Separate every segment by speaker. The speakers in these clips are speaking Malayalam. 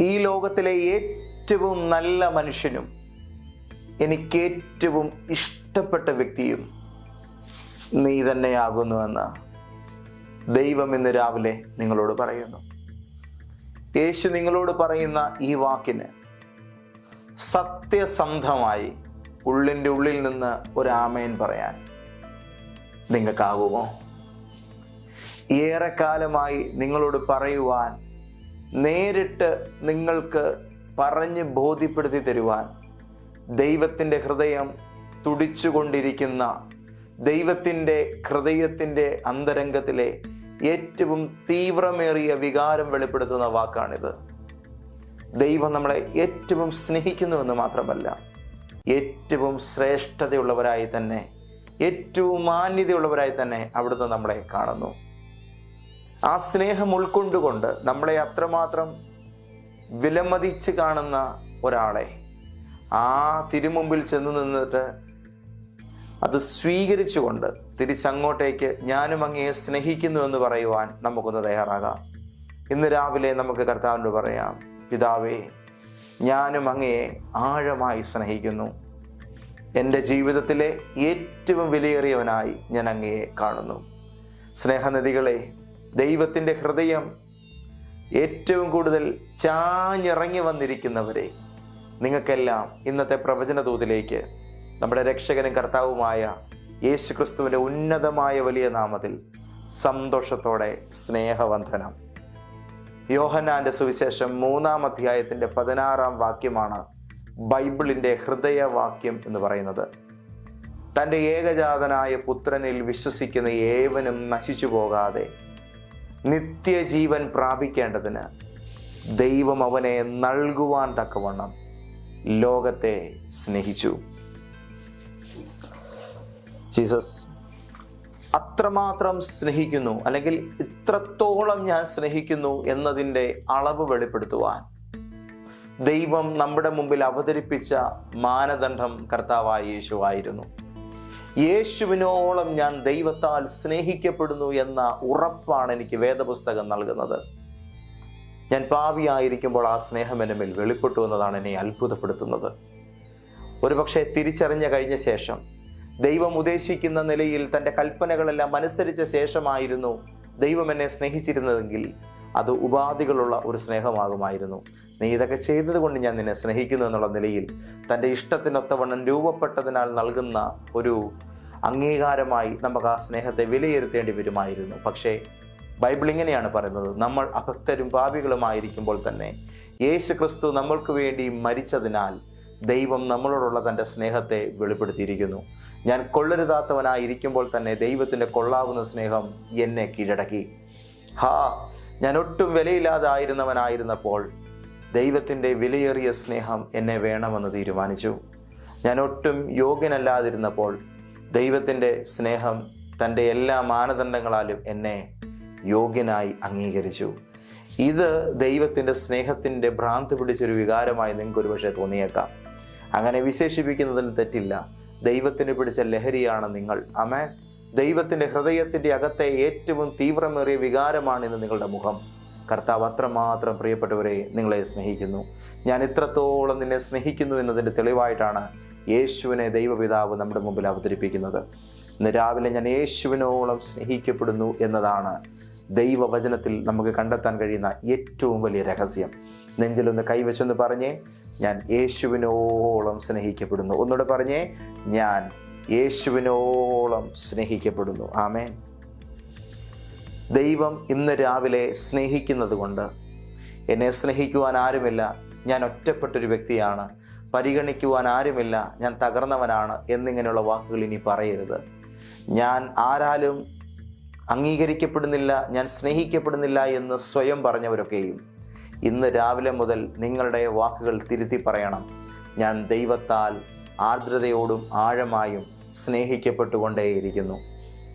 Speaker 1: ഈ ലോകത്തിലെ ഏറ്റവും നല്ല മനുഷ്യനും എനിക്ക് ഏറ്റവും ഇഷ്ടപ്പെട്ട വ്യക്തിയും നീ തന്നെയാകുന്നുവെന്ന് ദൈവം ഇന്ന് രാവിലെ നിങ്ങളോട് പറയുന്നു. യേശു നിങ്ങളോട് പറയുന്ന ഈ വാക്കിന് സത്യസന്ധമായി ഉള്ളിന്റെ ഉള്ളിൽ നിന്ന് ഒരാമയൻ പറയാൻ നിങ്ങൾക്കാകുമോ? ഏറെക്കാലമായി നിങ്ങളോട് പറയുവാൻ നേരിട്ട് നിങ്ങൾക്ക് പറഞ്ഞ് ബോധ്യപ്പെടുത്തി തരുവാൻ ദൈവത്തിന്റെ ഹൃദയം തുടിച്ചുകൊണ്ടിരിക്കുന്ന ദൈവത്തിന്റെ ഹൃദയത്തിന്റെ അന്തരംഗത്തിലെ ഏറ്റവും തീവ്രമേറിയ വികാരം വെളിപ്പെടുത്തുന്ന വാക്കാണിത്. ദൈവം നമ്മളെ ഏറ്റവും സ്നേഹിക്കുന്നുവെന്ന് മാത്രമല്ല ഏറ്റവും ശ്രേഷ്ഠതയുള്ളവരായി തന്നെ ഏറ്റവും മാന്യതയുള്ളവരായി തന്നെ അവിടുന്ന് നമ്മളെ കാണുന്നു. ആ സ്നേഹം ഉൾക്കൊണ്ടുകൊണ്ട് നമ്മളെ അത്രമാത്രം വിലമതിച്ച് കാണുന്ന ഒരാളെ ആ തിരുമുമ്പിൽ ചെന്ന് നിന്നിട്ട് അത് സ്വീകരിച്ചുകൊണ്ട് തിരിച്ചങ്ങോട്ടേക്ക് ഞാനും അങ്ങയെ സ്നേഹിക്കുന്നു എന്ന് പറയുവാൻ നമുക്കൊന്ന് തയ്യാറാകാം. ഇന്ന് രാവിലെ നമുക്ക് കർത്താവിനോട് പറയാം പിതാവേ ഞാനും അങ്ങയെ ആഴമായി സ്നേഹിക്കുന്നു. എന്റെ ജീവിതത്തിലെ ഏറ്റവും വിലയേറിയവനായി ഞാൻ അങ്ങയെ കാണുന്നു. സ്നേഹനദികളെ ദൈവത്തിന്റെ ഹൃദയം ഏറ്റവും കൂടുതൽ ചാഞ്ഞിറങ്ങി വന്നിരിക്കുന്നവരെ നിങ്ങൾക്കെല്ലാം ഇന്നത്തെ പ്രവചന തോതിലേക്ക് നമ്മുടെ രക്ഷകനും കർത്താവുമായ യേശു ക്രിസ്തുവിന്റെ ഉന്നതമായ വലിയ നാമത്തിൽ സന്തോഷത്തോടെ സ്നേഹവന്ധനം യോഹന്നാന്റെ സുവിശേഷം മൂന്നാം അധ്യായത്തിന്റെ പതിനാറാം വാക്യമാണ് ബൈബിളിന്റെ ഹൃദയവാക്യം എന്ന് പറയുന്നത്. തന്റെ ഏകജാതനായ പുത്രനിൽ വിശ്വസിക്കുന്ന ഏവനും നശിച്ചു പോകാതെ നിത്യജീവൻ പ്രാപിക്കേണ്ടതിന് ദൈവം അവനെ നൽകുവാൻ തക്കവണ്ണം ലോകത്തെ സ്നേഹിച്ചു. ജീസസ് അത്രമാത്രം സ്നേഹിക്കുന്നു അല്ലെങ്കിൽ ഇത്രത്തോളം ഞാൻ സ്നേഹിക്കുന്നു എന്നതിന്റെ അളവ് വെളിപ്പെടുത്തുവാൻ ദൈവം നമ്മുടെ മുമ്പിൽ അവതരിപ്പിച്ച മാനദണ്ഡം കർത്താവായ യേശു ആയിരുന്നു. യേശുവിനോളം ഞാൻ ദൈവത്താൽ സ്നേഹിക്കപ്പെടുന്നു എന്ന ഉറപ്പാണ് എനിക്ക് വേദപുസ്തകം നൽകുന്നത്. ഞാൻ പാവിയായിരിക്കുമ്പോൾ ആ സ്നേഹം എന്റെ മേൽ വെളിപ്പെട്ടു എന്നതാണ് എന്നെ അത്ഭുതപ്പെടുത്തുന്നത്. ഒരുപക്ഷെ തിരിച്ചറിഞ്ഞ കഴിഞ്ഞ ശേഷം ദൈവം ഉദ്ദേശിക്കുന്ന നിലയിൽ തന്റെ കൽപ്പനകളെല്ലാം അനുസരിച്ച ശേഷമായിരുന്നു ദൈവം എന്നെ സ്നേഹിച്ചിരുന്നതെങ്കിൽ അത് ഉപാധികളുള്ള ഒരു സ്നേഹമാകുമായിരുന്നു. നീ ഇതൊക്കെ ചെയ്തത് കൊണ്ട് ഞാൻ നിന്നെ സ്നേഹിക്കുന്നു എന്നുള്ള നിലയിൽ തന്റെ ഇഷ്ടത്തിനൊത്തവണ്ണം രൂപപ്പെട്ടതിനാൽ നൽകുന്ന ഒരു അംഗീകാരമായി നമുക്ക് ആ സ്നേഹത്തെ വിലയിരുത്തേണ്ടി വരുമായിരുന്നു. പക്ഷേ ബൈബിൾ ഇങ്ങനെയാണ് പറയുന്നത്. നമ്മൾ അഭക്തരും പാപികളുമായിരിക്കുമ്പോൾ തന്നെ യേശു ക്രിസ്തു നമ്മൾക്ക് വേണ്ടി മരിച്ചതിനാൽ ദൈവം നമ്മളോടുള്ള തന്റെ സ്നേഹത്തെ വെളിപ്പെടുത്തിയിരിക്കുന്നു. ഞാൻ കൊള്ളരുതാത്തവനായിരിക്കുമ്പോൾ തന്നെ ദൈവത്തിന്റെ കൊള്ളാവുന്ന സ്നേഹം എന്നെ കീഴടക്കി. ഹാ ഞാൻ ഒട്ടും വിലയില്ലാതായിരുന്നവനായിരുന്നപ്പോൾ ദൈവത്തിന്റെ വിലയേറിയ സ്നേഹം എന്നെ വേണമെന്ന് തീരുമാനിച്ചു. ഞാൻ ഒട്ടും യോഗ്യനല്ലാതിരുന്നപ്പോൾ ദൈവത്തിന്റെ സ്നേഹം തന്റെ എല്ലാ മാനദണ്ഡങ്ങളാലും എന്നെ യോഗ്യനായി അംഗീകരിച്ചു. ഇത് ദൈവത്തിന്റെ സ്നേഹത്തിന്റെ ഭ്രാന്ത് പിടിച്ചൊരു വികാരമായി നിങ്ങൾക്ക് ഒരുപക്ഷെ തോന്നിയേക്കാം. അങ്ങനെ വിശേഷിപ്പിക്കുന്നതിന് തെറ്റില്ല. ദൈവത്തിന് പിടിച്ച ലഹരിയാണ് നിങ്ങൾ. അമേ ദൈവത്തിന്റെ ഹൃദയത്തിന്റെ അകത്തെ ഏറ്റവും തീവ്രമേറിയ വികാരമാണ് ഇന്ന് നിങ്ങളുടെ മുഖം. കർത്താവ് അത്രമാത്രം പ്രിയപ്പെട്ടവരെ നിങ്ങളെ സ്നേഹിക്കുന്നു. ഞാൻ ഇത്രത്തോളം നിന്നെ സ്നേഹിക്കുന്നു എന്നതിന്റെ തെളിവായിട്ടാണ് യേശുവിനെ ദൈവപിതാവ് നമ്മുടെ മുമ്പിൽ അവതരിപ്പിക്കുന്നത്. ഇന്ന് രാവിലെ ഞാൻ യേശുവിനോളം സ്നേഹിക്കപ്പെടുന്നു എന്നതാണ് ദൈവവചനത്തിൽ നമുക്ക് കണ്ടെത്താൻ കഴിയുന്ന ഏറ്റവും വലിയ രഹസ്യം. നെഞ്ചിലൊന്ന് കൈവച്ചൊന്ന് പറഞ്ഞേ ഞാൻ യേശുവിനോളം സ്നേഹിക്കപ്പെടുന്നു. ഒന്നുകൂടെ പറഞ്ഞേ ഞാൻ യേശുവിനോളം സ്നേഹിക്കപ്പെടുന്നു. ആമേൻ. ദൈവം ഇന്ന് രാവിലെ സ്നേഹിക്കുന്നത് കൊണ്ട് എന്നെ സ്നേഹിക്കുവാൻ ആരുമില്ല. ഞാൻ ഒറ്റപ്പെട്ടൊരു വ്യക്തിയാണ്. പരിഗണിക്കുവാൻ ആരുമില്ല. ഞാൻ തകർന്നവനാണ് എന്നിങ്ങനെയുള്ള വാക്കുകൾ ഇനി പറയരുത്. ഞാൻ ആരാലും അംഗീകരിക്കപ്പെടുന്നില്ല ഞാൻ സ്നേഹിക്കപ്പെടുന്നില്ല എന്ന് സ്വയം പറഞ്ഞവരൊക്കെയും ഇന്ന് രാവിലെ മുതൽ നിങ്ങളുടെ വാക്കുകൾ തിരുത്തി പറയണം. ഞാൻ ദൈവത്താൽ ആർദ്രതയോടും ആഴമായും സ്നേഹിക്കപ്പെട്ടുകൊണ്ടേയിരിക്കുന്നു.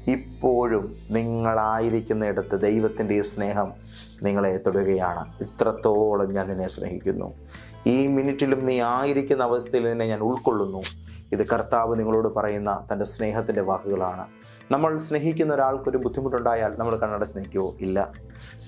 Speaker 1: ഇപ്പോഴും നിങ്ങളായിരിക്കുന്നിടത്ത് ദൈവത്തിന്റെ ഈ സ്നേഹം നിങ്ങളെ തൊടുകയാണ്. ഇത്രത്തോളം ഞാൻ നിന്നെ സ്നേഹിക്കുന്നു. ഈ മിനിറ്റിലും നീ ആയിരിക്കുന്ന അവസ്ഥയിൽ നിന്നെ ഞാൻ ഉൾക്കൊള്ളുന്നു. ഇത് കർത്താവ് നിങ്ങളോട് പറയുന്ന തന്റെ സ്നേഹത്തിന്റെ വാക്കുകളാണ്. നമ്മൾ സ്നേഹിക്കുന്ന ഒരാൾക്കൊരു ബുദ്ധിമുട്ടുണ്ടായാൽ നമ്മൾ കണ്ണട സ്നേഹിക്കുമോ ഇല്ല.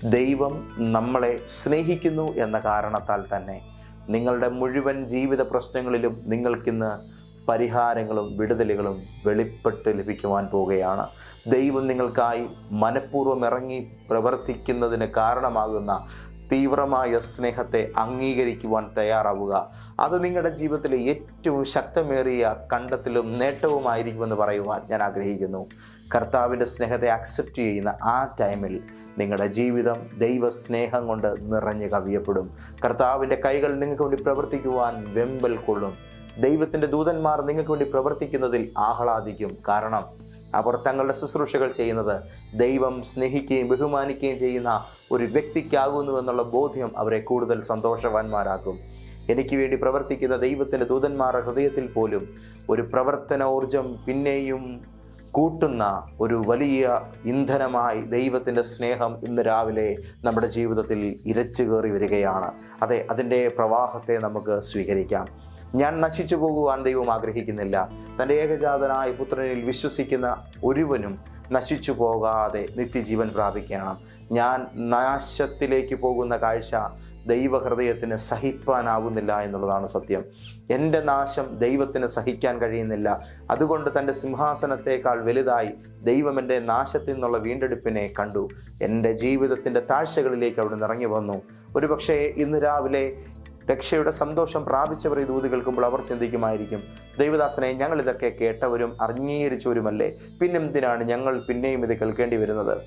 Speaker 1: ദൈവം നമ്മളെ സ്നേഹിക്കുന്നു എന്ന കാരണത്താൽ തന്നെ നിങ്ങളുടെ മുഴുവൻ ജീവിത പ്രശ്നങ്ങളിലും നിങ്ങൾക്കിന്ന് പരിഹാരങ്ങളും വിടുതലുകളും വെളിപ്പെട്ട് ലഭിക്കുവാൻ പോവുകയാണ്. ദൈവം നിങ്ങൾക്കായി മനഃപൂർവം ഇറങ്ങി പ്രവർത്തിക്കുന്നതിന് കാരണമാകുന്ന തീവ്രമായ സ്നേഹത്തെ അംഗീകരിക്കുവാൻ തയ്യാറാവുക. അത് നിങ്ങളുടെ ജീവിതത്തിലെ ഏറ്റവും ശക്തമേറിയ കണ്ടെത്തലും നേട്ടവുമായിരിക്കുമെന്ന് പറയുവാൻ ഞാൻ ആഗ്രഹിക്കുന്നു. കർത്താവിന്റെ സ്നേഹത്തെ അക്സെപ്റ്റ് ചെയ്യുന്ന ആ ടൈമിൽ നിങ്ങളുടെ ജീവിതം ദൈവ സ്നേഹം കൊണ്ട് നിറഞ്ഞു കവിയപ്പെടും. കർത്താവിന്റെ കൈകൾ നിങ്ങൾക്ക് വേണ്ടി പ്രവർത്തിക്കുവാൻ വെമ്പൽ കൊള്ളും. ദൈവത്തിന്റെ ദൂതന്മാർ നിങ്ങൾക്ക് വേണ്ടി പ്രവർത്തിക്കുന്നതിൽ ആഹ്ലാദിക്കും. കാരണം അവർ തങ്ങളുടെ ശുശ്രൂഷകൾ ചെയ്യുന്നത് ദൈവം സ്നേഹിക്കുകയും ബഹുമാനിക്കുകയും ചെയ്യുന്ന ഒരു വ്യക്തിക്കാകുന്നു എന്നുള്ള ബോധ്യം അവരെ കൂടുതൽ സന്തോഷവാന്മാരാക്കും. എനിക്ക് വേണ്ടി പ്രവർത്തിക്കുന്ന ദൈവത്തിന്റെ ദൂതന്മാരുടെ ഹൃദയത്തിൽ പോലും ഒരു പ്രവർത്തന പ്രവർത്തനോർജം പിന്നെയും കൂട്ടുന്ന ഒരു വലിയ ഇന്ധനമായി ദൈവത്തിന്റെ സ്നേഹം ഇന്ന് രാവിലെ നമ്മുടെ ജീവിതത്തിൽ ഇരച്ചു കയറി വരികയാണ്. അതെ അതിന്റെ പ്രവാഹത്തെ നമുക്ക് സ്വീകരിക്കാം. ഞാൻ നശിച്ചു പോകുവാൻ ദൈവം ആഗ്രഹിക്കുന്നില്ല. തന്റെ ഏകജാതനായ പുത്രനിൽ വിശ്വസിക്കുന്ന ഒരുവനും നശിച്ചു പോകാതെ നിത്യജീവൻ പ്രാപിക്കണം. ഞാൻ നാശത്തിലേക്ക് പോകുന്ന കാഴ്ച ദൈവഹൃദയത്തിന് സഹിപ്പാനാവുന്നില്ല എന്നുള്ളതാണ് സത്യം. എന്റെ നാശം ദൈവത്തിന് സഹിക്കാൻ കഴിയുന്നില്ല. അതുകൊണ്ട് തന്റെ സിംഹാസനത്തേക്കാൾ വലുതായി ദൈവം എന്റെ നാശത്തിൽ നിന്നുള്ള വീണ്ടെടുപ്പിനെ കണ്ടു. എന്റെ ജീവിതത്തിന്റെ താഴ്ചകളിലേക്ക് അവിടെ ഇറങ്ങി വന്നു. ഒരുപക്ഷേ ഇന്ന് രാവിലെ രക്ഷയുടെ സന്തോഷം പ്രാപിച്ചവർ ഈ ദൂത് കേൾക്കുമ്പോൾ അവർ ചിന്തിക്കുമായിരിക്കും. ദൈവദാസനെ ഞങ്ങൾ ഇതൊക്കെ കേട്ടവരും അംഗീകരിച്ചവരുമല്ലേ പിന്നെന്തിനാണ് ഞങ്ങൾ പിന്നെയും ഇത് കേൾക്കേണ്ടി വരുന്നത്?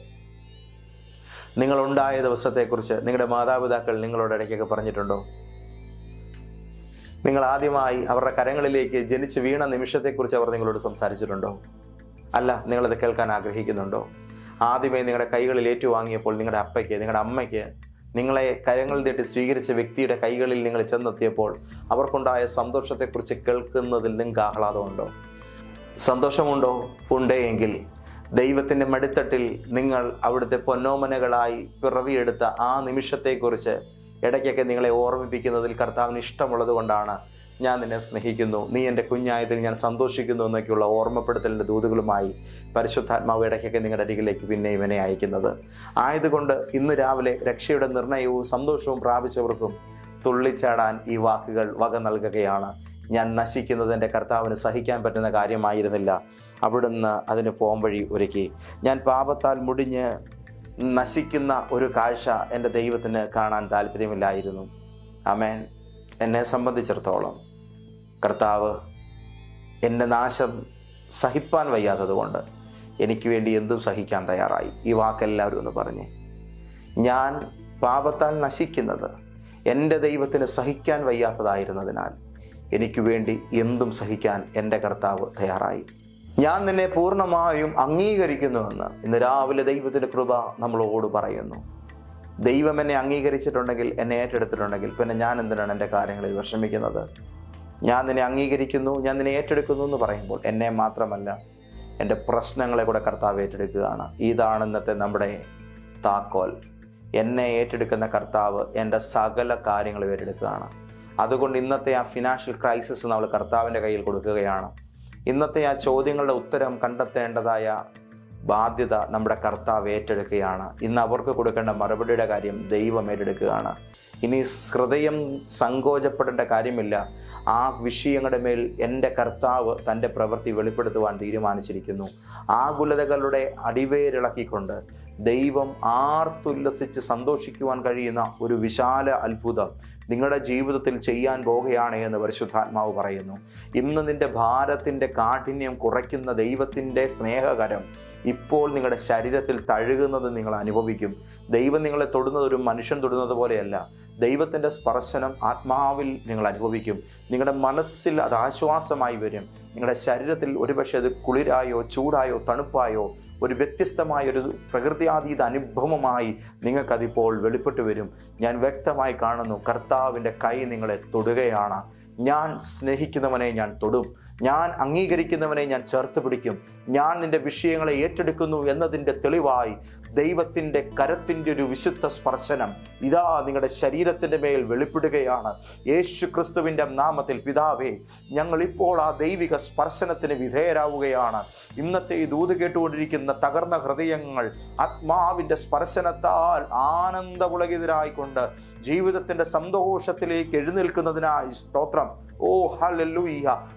Speaker 1: നിങ്ങളുണ്ടായ ദിവസത്തെക്കുറിച്ച് നിങ്ങളുടെ മാതാപിതാക്കൾ നിങ്ങളോട് ഇടയ്ക്കൊക്കെ പറഞ്ഞിട്ടുണ്ടോ? നിങ്ങൾ ആദ്യമായി അവരുടെ കരങ്ങളിലേക്ക് ജനിച്ച് വീണ നിമിഷത്തെക്കുറിച്ച് അവർ നിങ്ങളോട് സംസാരിച്ചിട്ടുണ്ടോ? അല്ല നിങ്ങളത് കേൾക്കാൻ ആഗ്രഹിക്കുന്നുണ്ടോ? ആദ്യമേ നിങ്ങളുടെ കൈകളിൽ ഏറ്റുവാങ്ങിയപ്പോൾ നിങ്ങളുടെ അപ്പയ്ക്ക് നിങ്ങളുടെ അമ്മയ്ക്ക് നിങ്ങളെ കരങ്ങൾ തട്ടി സ്വീകരിച്ച വ്യക്തിയുടെ കൈകളിൽ നിങ്ങൾ ചെന്നെത്തിയപ്പോൾ അവർക്കുണ്ടായ സന്തോഷത്തെക്കുറിച്ച് കേൾക്കുന്നതിൽ നിങ്ങൾക്ക് ആഹ്ലാദമുണ്ടോ? സന്തോഷമുണ്ടോ? ഉണ്ടെങ്കിൽ ദൈവത്തിന്റെ മടിത്തട്ടിൽ നിങ്ങൾ അവിടുത്തെ പൊന്നോമനകളായി പിറവിയെടുത്ത ആ നിമിഷത്തെക്കുറിച്ച് ഇടയ്ക്കൊക്കെ നിങ്ങളെ ഓർമ്മിപ്പിക്കുന്നതിൽ കർത്താവിന് ഇഷ്ടമുള്ളത് കൊണ്ടാണ് ഞാൻ നിന്നെ സ്നേഹിക്കുന്നു. നീ എന്റെ കുഞ്ഞായതിൽ ഞാൻ സന്തോഷിക്കുന്നു എന്നൊക്കെയുള്ള ഓർമ്മപ്പെടുത്തലിന്റെ ദൂതുകളുമായി പരിശുദ്ധാത്മാവ് ഇടയ്ക്കൊക്കെ നിങ്ങളുടെ അരികിലേക്ക് പിന്നെ ഇവനെ അയക്കുന്നത്. ആയതുകൊണ്ട് ഇന്ന് രാവിലെ രക്ഷയുടെ നിർണയവും സന്തോഷവും പ്രാപിച്ചവർക്കും തുള്ളിച്ചാടാൻ ഈ വാക്കുകൾ വക നൽകുകയാണ്. ഞാൻ നശിക്കുന്നത് എന്റെ കർത്താവിന് സഹിക്കാൻ പറ്റുന്ന കാര്യമായിരുന്നില്ല. അവിടുന്ന് അതിന് പോം വഴി ഒരുക്കി. ഞാൻ പാപത്താൽ മുടിഞ്ഞ് നശിക്കുന്ന ഒരു കാഴ്ച എന്റെ ദൈവത്തിന് കാണാൻ താല്പര്യമില്ലായിരുന്നു അമേൻ എന്നെ സംബന്ധിച്ചിടത്തോളം. കർത്താവ് എന്റെ നാശം സഹിപ്പാൻ വയ്യാത്തതുകൊണ്ട് എനിക്ക് വേണ്ടി എന്തും സഹിക്കാൻ തയ്യാറായി. ഈ വാക്കെല്ലാവരും ഒന്ന് പറഞ്ഞ്. ഞാൻ പാപത്താൽ നശിക്കുന്നത് എന്റെ ദൈവത്തിന് സഹിക്കാൻ വയ്യാത്തതായിരുന്നതിനാൽ എനിക്ക് വേണ്ടി എന്തും സഹിക്കാൻ എന്റെ കർത്താവ് തയ്യാറായി. ഞാൻ നിന്നെ പൂർണമായും അംഗീകരിക്കുന്നുവെന്ന് ഇന്ന് രാവിലെ ദൈവത്തിന്റെ കൃപ നമ്മളോട് പറയുന്നു. ദൈവം എന്നെ അംഗീകരിച്ചിട്ടുണ്ടെങ്കിൽ എന്നെ ഏറ്റെടുത്തിട്ടുണ്ടെങ്കിൽ പിന്നെ ഞാൻ എന്തിനാണ് എന്റെ കാര്യങ്ങളിൽ വിഷമിക്കുന്നത്? ഞാൻ നിന്നെ അംഗീകരിക്കുന്നു ഞാൻ നിന്നെ ഏറ്റെടുക്കുന്നു എന്ന് പറയുമ്പോൾ എന്നെ മാത്രമല്ല എന്റെ പ്രശ്നങ്ങളെ കൂടെ കർത്താവ് ഏറ്റെടുക്കുകയാണ്. ഇതാണ് ഇന്നത്തെ നമ്മുടെ താക്കോൽ. എന്നെ ഏറ്റെടുക്കുന്ന കർത്താവ് എന്റെ സകല കാര്യങ്ങളും ഏറ്റെടുക്കുകയാണ്. അതുകൊണ്ട് ഇന്നത്തെ ആ ഫിനാൻഷ്യൽ ക്രൈസിസ് നമ്മൾ കർത്താവിന്റെ കയ്യിൽ കൊടുക്കുകയാണ്. ഇന്നത്തെ ആ ചോദ്യങ്ങളുടെ ഉത്തരം കണ്ടെത്തേണ്ടതായ ബാധ്യത നമ്മുടെ കർത്താവ് ഏറ്റെടുക്കുകയാണ്. ഇന്ന് അവർക്ക് കൊടുക്കേണ്ട മറുപടിയുടെ കാര്യം ദൈവം ഏറ്റെടുക്കുകയാണ്. ഇനി ഹൃദയം സങ്കോചപ്പെടേണ്ട കാര്യമില്ല. ആ വിഷയങ്ങളുടെ മേൽ എന്റെ കർത്താവ് തന്റെ പ്രവൃത്തി വെളിപ്പെടുത്തുവാൻ തീരുമാനിച്ചിരിക്കുന്നു. ആകുലതകളുടെ അടിവേരിളക്കിക്കൊണ്ട് ദൈവം ആർത്തുല്ലസിച്ച് സന്തോഷിക്കുവാൻ കഴിയുന്ന ഒരു വിശാല അത്ഭുതം നിങ്ങളുടെ ജീവിതത്തിൽ ചെയ്യാൻ പോകുകയാണ് എന്ന് പരിശുദ്ധാത്മാവ് പറയുന്നു. ഇന്ന് നിന്റെ ഭാരത്തിന്റെ കാഠിന്യം കുറയ്ക്കുന്ന ദൈവത്തിന്റെ സ്നേഹകരം ഇപ്പോൾ നിങ്ങളുടെ ശരീരത്തിൽ തഴുകുന്നത് നിങ്ങൾ അനുഭവിക്കും. ദൈവം നിങ്ങളെ തൊടുന്നത് ഒരു മനുഷ്യൻ തൊടുന്നത് പോലെയല്ല. ദൈവത്തിന്റെ സ്പർശനം ആത്മാവിൽ നിങ്ങൾ അനുഭവിക്കും. നിങ്ങളുടെ മനസ്സിൽ അത് ആശ്വാസമായി വരും. നിങ്ങളുടെ ശരീരത്തിൽ ഒരുപക്ഷെ അത് കുളിരായോ ചൂടായോ തണുപ്പായോ ഒരു വ്യത്യസ്തമായ ഒരു പ്രകൃതിയാതീത അനുഭവമായി നിങ്ങൾക്കതിപ്പോൾ വെളിപ്പെട്ടു വരും. ഞാൻ വ്യക്തമായി കാണുന്നു കർത്താവിന്റെ കൈ നിങ്ങളെ തൊടുകയാണ്. ഞാൻ സ്നേഹിക്കുന്നവനെ ഞാൻ തൊടും. ഞാൻ അംഗീകരിക്കുന്നവനെ ഞാൻ ചേർത്ത് പിടിക്കും. ഞാൻ നിന്റെ വിഷയങ്ങളെ ഏറ്റെടുക്കുന്നു എന്നതിന്റെ തെളിവായി ദൈവത്തിന്റെ കരത്തിന്റെ ഒരു വിശുദ്ധ സ്പർശനം ഇതാ നിങ്ങളുടെ ശരീരത്തിന്റെ മേൽ വെളിപ്പെടുകയാണ്. യേശു ക്രിസ്തുവിന്റെ നാമത്തിൽ പിതാവേ ഞങ്ങൾ ഇപ്പോൾ ആ ദൈവിക സ്പർശനത്തിന് വിധേയരാവുകയാണ്. ഇന്നത്തെ ഈ ദൂത് കേട്ടുകൊണ്ടിരിക്കുന്ന തകർന്ന ഹൃദയങ്ങൾ ആത്മാവിന്റെ സ്പർശനത്താൽ ആനന്ദപുളകിതരായിക്കൊണ്ട് ജീവിതത്തിന്റെ സന്തോഷത്തിലേക്ക് എഴുന്നേൽക്കുന്നതിനായി സ്തോത്രം. ഓ ഹലല്ലൂയ്യ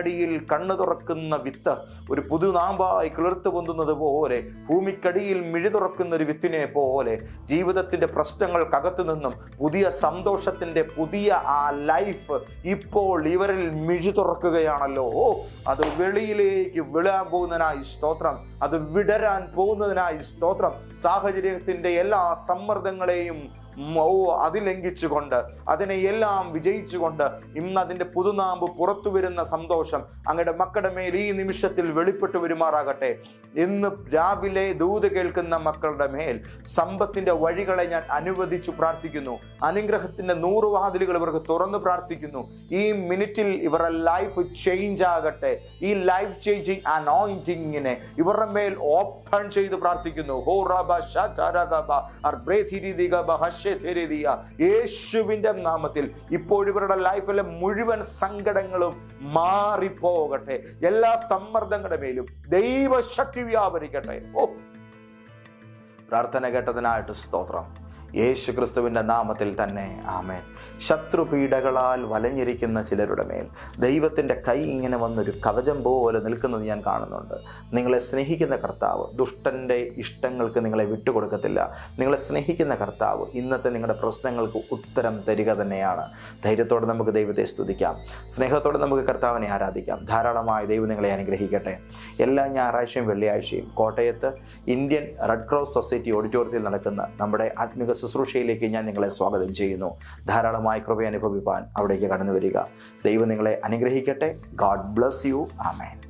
Speaker 1: മണ്ണിനടിയിൽ കണ്ണു തുറക്കുന്ന വിത്ത് ഒരു പുതുനാമ്പായി കിളിർത്തു പൊന്തുന്നത് പോലെ ഭൂമിക്കടിയിൽ മിഴി തുറക്കുന്ന ഒരു വിത്തിനെ പോലെ ജീവിതത്തിന്റെ പ്രശ്നങ്ങൾക്കകത്തു നിന്നും പുതിയ സന്തോഷത്തിന്റെ പുതിയ ആ ലൈഫ് ഇപ്പോൾ ഇവരിൽ മിഴി തുറക്കുകയാണല്ലോ. ഓ അത് വെളിയിലേക്ക് വിളാൻ പോകുന്നതിനായി സ്തോത്രം. അത് വിടരാൻ പോകുന്നതിനായി സ്തോത്രം. സാഹചര്യത്തിന്റെ എല്ലാ സമ്മർദ്ദങ്ങളെയും അതിലംഘിച്ചുകൊണ്ട് അതിനെ എല്ലാം വിജയിച്ചുകൊണ്ട് ഇന്ന് അതിന്റെ പുതുനാമ്പ് പുറത്തു വരുന്ന സന്തോഷം അങ്ങയുടെ മക്കളുടെ മേൽ ഈ നിമിഷത്തിൽ വെളിപ്പെട്ടു വരുമാറാകട്ടെ. ഇന്ന് രാവിലെ ദൂത് കേൾക്കുന്ന മക്കളുടെ മേൽ സമ്പത്തിന്റെ വഴികളെ ഞാൻ അനുവദിച്ചു പ്രാർത്ഥിക്കുന്നു. അനുഗ്രഹത്തിന്റെ നൂറ് വാതിലുകൾ ഇവർക്ക് തുറന്നു പ്രാർത്ഥിക്കുന്നു. ഈ മിനിറ്റിൽ ഇവരുടെ ലൈഫ് ചേഞ്ച് ആകട്ടെ. ഈ ലൈഫ് ചേഞ്ചിങ് അനോയിന്റിങ്ങിനെ ഇവരുടെ മേൽ ഓപ്പൺ ചെയ്ത് പ്രാർത്ഥിക്കുന്നു. ഹോ റബ യേശുവിന്റെ നാമത്തിൽ ഇപ്പോൾ ഇവരുടെ ലൈഫിലെ മുഴുവൻ സങ്കടങ്ങളും മാറിപ്പോകട്ടെ. എല്ലാ സമ്മർദ്ദങ്ങളുടെ മേലും ദൈവശക്തി വ്യാപരിക്കട്ടെ. ഓ. പ്രാർത്ഥന കേട്ടതിനായിട്ട് സ്തോത്രം. യേശു ക്രിസ്തുവിന്റെ നാമത്തിൽ തന്നെ. ആമേൻ. ശത്രുപീഡകളാൽ വലഞ്ഞിരിക്കുന്ന ചിലരുടെ മേൽ ദൈവത്തിന്റെ കൈ ഇങ്ങനെ വന്നൊരു കവചം പോലെ നിൽക്കുന്നത് ഞാൻ കാണുന്നുണ്ട്. നിങ്ങളെ സ്നേഹിക്കുന്ന കർത്താവ് ദുഷ്ടന്റെ ഇഷ്ടങ്ങൾക്ക് നിങ്ങളെ വിട്ടുകൊടുക്കത്തില്ല. നിങ്ങളെ സ്നേഹിക്കുന്ന കർത്താവ് ഇന്നത്തെ നിങ്ങളുടെ പ്രശ്നങ്ങൾക്ക് ഉത്തരം തരിക തന്നെയാണ്. ധൈര്യത്തോടെ നമുക്ക് ദൈവത്തെ സ്തുതിക്കാം. സ്നേഹത്തോടെ നമുക്ക് കർത്താവിനെ ആരാധിക്കാം. ധാരാളമായി ദൈവം നിങ്ങളെ അനുഗ്രഹിക്കട്ടെ. എല്ലാ ഞായറാഴ്ചയും വെള്ളിയാഴ്ചയും കോട്ടയത്ത് ഇന്ത്യൻ റെഡ് ക്രോസ് സൊസൈറ്റി ഓഡിറ്റോറിയത്തിൽ നടക്കുന്ന നമ്മുടെ ആത്മിക ശുശ്രൂഷയിലേക്ക് ഞാൻ നിങ്ങളെ സ്വാഗതം ചെയ്യുന്നു. ധാരാളമായി കൃപ അനുഭവിപ്പാൻ അവിടേക്ക് കടന്നു വരിക ദൈവം നിങ്ങളെ അനുഗ്രഹിക്കട്ടെ. God bless you amen